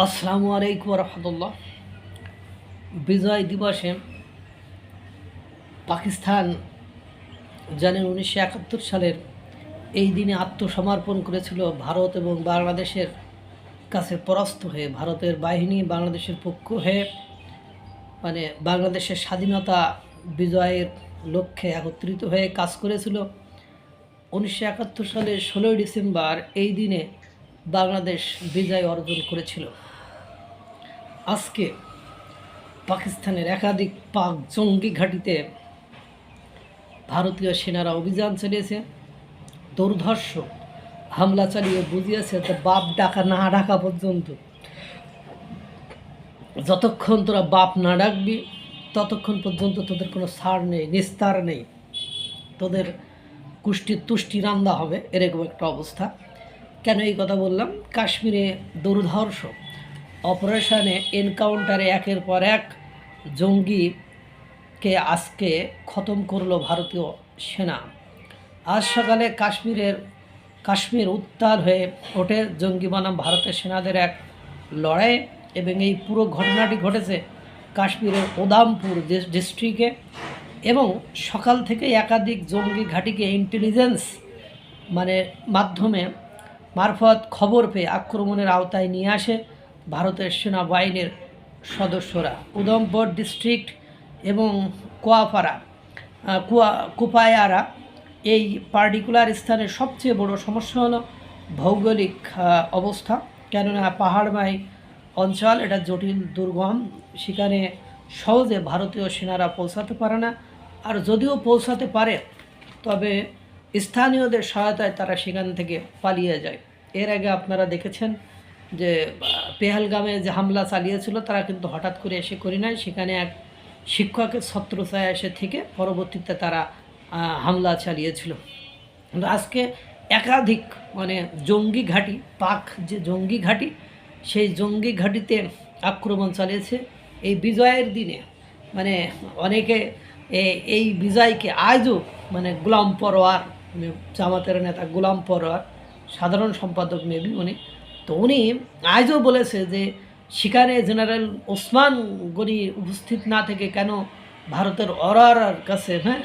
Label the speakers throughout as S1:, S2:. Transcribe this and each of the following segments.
S1: আসসালামু আলাইকুম রহমতুল্লাহ। বিজয় দিবসে পাকিস্তান জানেন উনিশশো একাত্তর সালের এই দিনে আত্মসমর্পণ করেছিল ভারত এবং বাংলাদেশের কাছে পরাস্ত হয়ে, ভারতের বাহিনী বাংলাদেশের পক্ষ হয়ে মানে বাংলাদেশের স্বাধীনতা বিজয়ের লক্ষ্যে একত্রিত হয়ে কাজ করেছিল। উনিশশো একাত্তর সালের ষোলোই ডিসেম্বর এই দিনে বাংলাদেশ বিজয় অর্জন করেছিল। আজকে পাকিস্তানের একাধিক পাক জঙ্গি ঘাঁটিতে ভারতীয় সেনারা অভিযান চালিয়েছে। দুর্ধর্ষ হামলা চালিয়ে বুঝিয়েছে যে বাপ ডাকা না ডাকা পর্যন্ত যতক্ষণ তোরা বাপ না ডাকবি, ততক্ষণ পর্যন্ত তোদের কোনো ছাড় নেই, নিস্তার নেই। তোদের কুষ্টি তুষ্টি রান্দা হবে, এরকম একটা অবস্থা। কেন এই কথা বললাম? কাশ্মীরে দুর্ধর্ষ। অপারেশনে এনকাউন্টারে একের পর এক জঙ্গিকে আজকে খতম করল ভারতীয় সেনা। আজ সকালে কাশ্মীরের, কাশ্মীর উত্তাল হয়ে ওঠে জঙ্গি বনাম ভারতের সেনাদের এক লড়াই এবং এই পুরো ঘটনাটি ঘটেছে কাশ্মীরের ওদামপুর ডিস্ট্রিক্টে এবং সকাল থেকে একাধিক জঙ্গি ঘাঁটিকে ইন্টেলিজেন্স মানে মাধ্যমে মারফত খবর পেয়ে আক্রমণের আওতায় নিয়ে আসে ভারতের সেনাবাহিনীর সদস্যরা। উদমপুর ডিস্ট্রিক্ট এবং আহ, কুয়া কুপায়ারা এই পার্টিকুলার স্থানের সবচেয়ে বড় সমস্যা হলো ভৌগোলিক অবস্থা। কেননা পাহাড়ময় অঞ্চল এটা জটিল দুর্গম। সেখানে সহজে ভারতীয় সেনারা পৌঁছাতে পারে না। আর যদিও পৌঁছাতে পারে তবে স্থানীয়দের সহায়তায় তারা সেখান থেকে পালিয়ে যায়। এর আগে আপনারা দেখেছেন যে, পেহেলগামে যে হামলা চালিয়েছিল, তারা কিন্তু হঠাৎ করে এসে করি নাই। সেখানে এক শিক্ষকের ছত্রছায়া এসে থেকে পরবর্তীতে তারা হামলা চালিয়েছিল। কিন্তু আজকে একাধিক মানে জঙ্গি ঘাঁটি, পাক যে জঙ্গি ঘাঁটি, সেই জঙ্গি ঘাঁটিতে আক্রমণ চালিয়েছে। এই বিজয়ের দিনে মানে অনেকে এই বিজয়কে আজও মানে গোলাম পরোয়ার জামাতের নেতা, গোলাম পরোয়ার, সাধারণ সম্পাদক মেবি উনি। তো উনি আজও বলেছে যে সেখানে জেনারেল ওসমান গনি উপস্থিত না থেকে কেন ভারতের অরার কাছে হ্যাঁ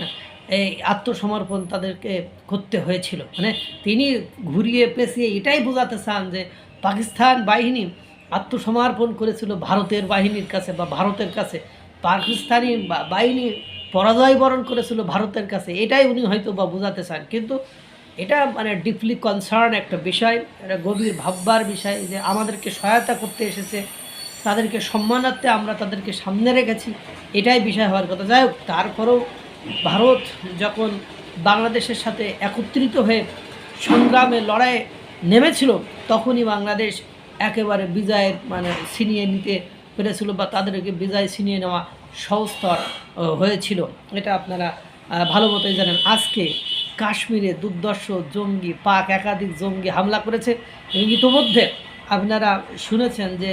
S1: এই আত্মসমর্পণ তাদেরকে করতে হয়েছিল। মানে তিনি ঘুরিয়ে পেঁচিয়ে এটাই বোঝাতে চান যে পাকিস্তান বাহিনী আত্মসমর্পণ করেছিল ভারতের বাহিনীর কাছে বা ভারতের কাছে। পাকিস্তানি বাহিনী পরাজয় বরণ করেছিল ভারতের কাছে, এটাই উনি হয়তো বা বোঝাতে চান। কিন্তু এটা মানে ডিপলি কনসার্ন একটা বিষয়, এটা গভীর ভাববার বিষয় যে আমাদেরকে সহায়তা করতে এসেছে, তাদেরকে সম্মানার্থে আমরা তাদেরকে সামনে রেখেছি, এটাই বিষয় হওয়ার কথা। যাই হোক, তারপরেও ভারত যখন বাংলাদেশের সাথে একত্রিত হয়ে সংগ্রামে লড়াইয়ে নেমেছিল, তখনই বাংলাদেশ একেবারে বিজয়ের মানে ছিনিয়ে নিতে পেরেছিল বা তাদেরকে বিজয় ছিনিয়ে নেওয়া সহস্তর হয়েছিল। এটা আপনারা ভালো মতোই জানেন। আজকে কাশ্মীরে দুর্দর্শ জঙ্গি, পাক একাধিক জঙ্গি হামলা করেছে। এবং ইতিমধ্যে আপনারা শুনেছেন যে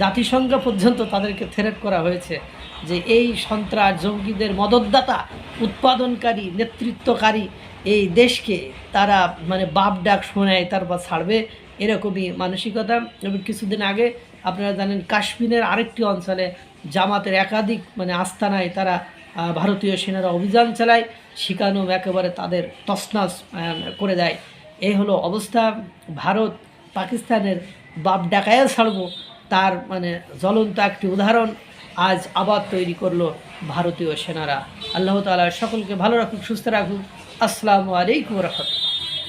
S1: জাতিসংঘ পর্যন্ত তাদেরকে থেরেট করা হয়েছে যে এই সন্ত্রাস জঙ্গিদের মদতদাতা, উৎপাদনকারী, নেতৃত্বকারী এই দেশকে তারা মানে বাপ ডাক শোনায়, তারপর ছাড়বে, এরকমই মানসিকতা। এবং কিছুদিন আগে আপনারা জানেন কাশ্মীরের আরেকটি অঞ্চলে জামাতের একাধিক মানে আস্তানায় তারা ভারতীয় সেনারা অভিযান চালায়, শিকানো একেবারে তাদের তসনাস করে দেয়। এই হলো অবস্থা। ভারত পাকিস্তানের বাপ ডাকায়া ছাড়বো তার মানে জ্বলন্ত একটি উদাহরণ আজ আবার তৈরি করল ভারতীয় সেনারা। আল্লাহ তালা সকলকে ভালো রাখুক, সুস্থ রাখুক। আসসালামু আলাইকুম রহমতুল্লাহ।